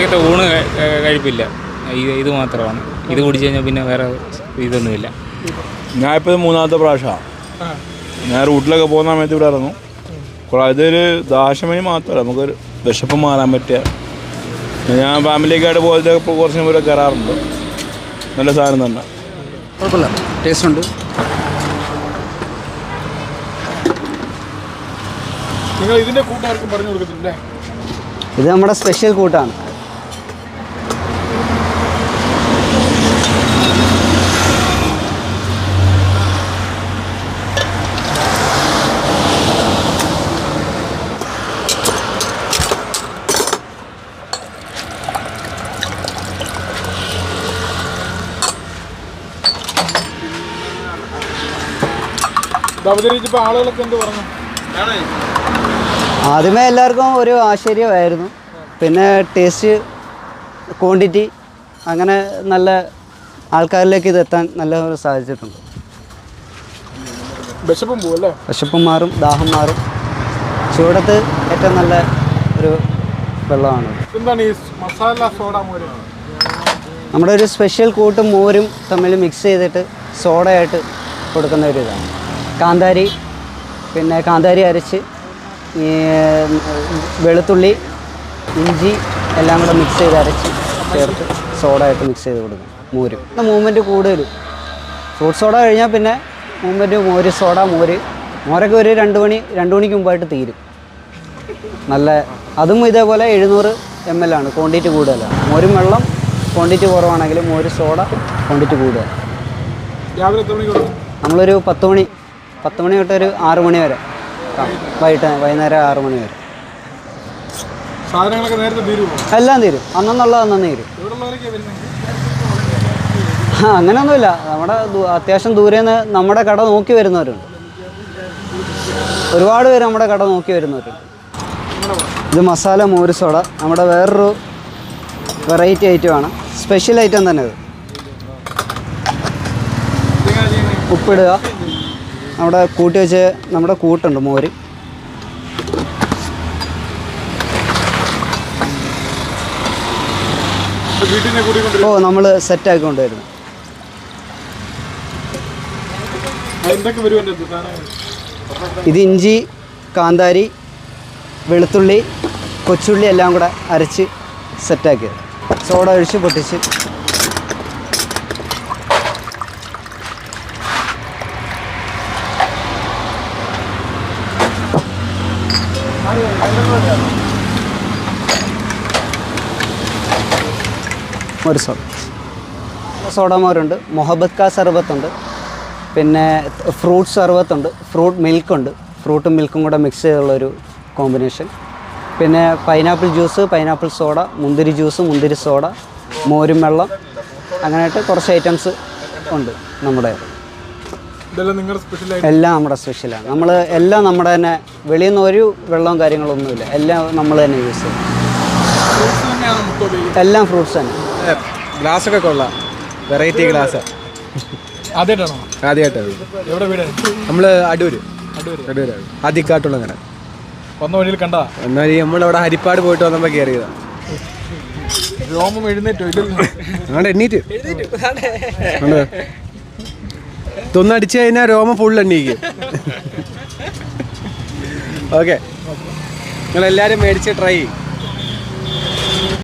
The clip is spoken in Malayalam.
ഉച്ചക്കത്തെ ഊണ് കഴി- കഴിപ്പില്ല. ഇത് ഇത് മാത്രമാണ്. ഇത് കുടിച്ചു കഴിഞ്ഞാൽ പിന്നെ വേറെ ഇതൊന്നുമില്ല. ഞാൻ ഇപ്പോൾ മൂന്നാമത്തെ പ്രാവശ്യമാണ് ഞാൻ റൂട്ടിലൊക്കെ പോകുന്ന സമയത്ത് ഇവിടെ ഇറങ്ങും. അതൊരു ഇതൊരു ദാശമണി മാത്രമല്ല. നമുക്കൊരു വിശപ്പ് മാറാൻ പറ്റിയ. ഞാൻ ഫാമിലിയൊക്കെയായിട്ട് പോലത്തെ ഇപ്പോൾ കുറച്ച് മുമ്പ് കയറാറുണ്ട്. നല്ല സാധനം തന്നെ. കുഴപ്പമില്ല. ടേസ്റ്റ് ഉണ്ട്. നിങ്ങൾ ഇതിന്റെ കൂട്ടാർക്കും പറഞ്ഞു കൊടുക്കത്തില്ലേ ഇത് നമ്മുടെ സ്പെഷ്യൽ കൂട്ടാണ്. അവതരിച്ചപ്പോൾ ആളുകളൊക്കെ എന്ത് പറഞ്ഞു? ആദ്യമേ എല്ലാവർക്കും ഒരു ആശ്ചര്യമായിരുന്നു. പിന്നെ ടേസ്റ്റ് ക്വാണ്ടിറ്റി അങ്ങനെ നല്ല ആൾക്കാരിലേക്ക് ഇത് എത്താൻ നല്ല ഒരു സാധിച്ചിട്ടുണ്ട് വിശപ്പും വിശപ്പും മാറും ദാഹം മാറും. ചൂടത്ത് ഏറ്റവും നല്ല ഒരു വെള്ളമാണ് എന്താണ് ഈ മസാല സോഡ മോര്? നമ്മുടെ ഒരു സ്പെഷ്യൽ കൂട്ടും മോരും തമ്മിൽ മിക്സ് ചെയ്തിട്ട് സോഡയായിട്ട് കൊടുക്കുന്ന ഒരു ഇതാണ്. കാന്താരി പിന്നെ കാന്താരി അരച്ച് വെളുത്തുള്ളി ഇഞ്ചി എല്ലാം കൂടെ മിക്സ് ചെയ്ത് അരച്ച് ചേർത്ത് സോഡയായിട്ട് മിക്സ് ചെയ്ത് കൊടുക്കും. മോരും. മൂവ്മെന്റ് കൂടുതലും. ഫ്രൂട്ട് സോഡ കഴിഞ്ഞാൽ പിന്നെ മൂവ്മെന്റ് മോര് സോഡ മോര്. മോരൊക്കെ ഒരു രണ്ട് മണി രണ്ട് മണിക്ക് മുമ്പായിട്ട് തീരും. നല്ല അതും ഇതേപോലെ എഴുന്നൂറ് എം എൽ ആണ്. ക്വാണ്ടിറ്റി കൂടുതലാണ് മോരും വെള്ളം ക്വാണ്ടിറ്റി കുറവാണെങ്കിലും മോര് സോഡ ക്വാണ്ടിറ്റി കൂടുതലാണ് നമ്മളൊരു പത്ത് മണി പത്ത് മണി തൊട്ട് ഒരു ആറ് മണി വരെ. വൈകിട്ട് വൈകുന്നേരം ആറ് മണി വരെ. എല്ലാം തീരും. അന്നെന്നുള്ള അന്നു തീരും. ആ, അങ്ങനെയൊന്നുമില്ല. നമ്മുടെ അത്യാവശ്യം ദൂരെ നിന്ന് നമ്മുടെ കട നോക്കി വരുന്നവരുണ്ട്. ഒരുപാട് പേര് നമ്മുടെ കട നോക്കി വരുന്നവരുണ്ട്. ഇത് മസാല മോര് സോഡ. നമ്മുടെ വേറൊരു വെറൈറ്റി ഐറ്റമാണ് സ്പെഷ്യൽ ഐറ്റം തന്നെ ഇത്. ഉപ്പിടുക. നമ്മുടെ കൂട്ടി വെച്ച് നമ്മുടെ കൂട്ടുണ്ട് മോര്. ഓ നമ്മൾ സെറ്റാക്കി കൊണ്ടുവരുന്നു. ഇത് ഇഞ്ചി കാന്താരി വെളുത്തുള്ളി കൊച്ചുള്ളി എല്ലാം കൂടെ അരച്ച് സെറ്റാക്കിയത് സോഡ ഒഴിച്ച് പൊട്ടിച്ച് ഒരു സോഡ സോഡ മോരുണ്ട് മൊഹബത്ത് കാ സർബത്തുണ്ട് പിന്നെ ഫ്രൂട്ട് സർബത്തുണ്ട് ഫ്രൂട്ട് മിൽക്കുണ്ട് ഫ്രൂട്ടും മിൽക്കും കൂടെ മിക്സ് ചെയ്തുള്ളൊരു കോമ്പിനേഷൻ പിന്നെ പൈനാപ്പിൾ ജ്യൂസ് പൈനാപ്പിൾ സോഡ മുന്തിരി ജ്യൂസ് മുന്തിരി സോഡ മോരും വെള്ളം അങ്ങനെയായിട്ട് കുറച്ച് ഐറ്റംസ് ഉണ്ട് നമ്മുടെ എല്ലാം നമ്മുടെ സ്പെഷ്യലാണ് നമ്മൾ എല്ലാം നമ്മുടെ തന്നെ വെളിയിൽ നിന്ന് ഒരു വെള്ളവും കാര്യങ്ങളൊന്നുമില്ല. എല്ലാം നമ്മൾ തന്നെ യൂസ് ചെയ്യും. എല്ലാം ഫ്രൂട്ട്സ് തന്നെ. ഗ്ലാസ് ഒക്കെ കൊള്ളാം. വെറൈറ്റി ഗ്ലാസ് ആദ്യമായിട്ടാണോ? ആദ്യമായിട്ടാണ്. എവിടെ വീടാണ് നമ്മൾ അടൂര്. അടൂര്. അടൂരാണ് ആദ്യക്കാട്ടുള്ള അങ്ങനെ വന്ന വഴിയിൽ കണ്ടാ എന്നാൽ നമ്മളവിടെ ഹരിപ്പാട് പോയിട്ട് വന്നപ്പോൾ കയറിയതാണ് രോമം എഴുന്നേറ്റോ? ഇല്ലല്ലോ. എണ്ണീറ്റ്. ഇതൊന്നടിച്ചു കഴിഞ്ഞാൽ രോമം ഫുൾ എണ്ണീക്കും. ഓക്കെ നിങ്ങളെല്ലാവരും മേടിച്ച് ട്രൈ ചെയ്യും.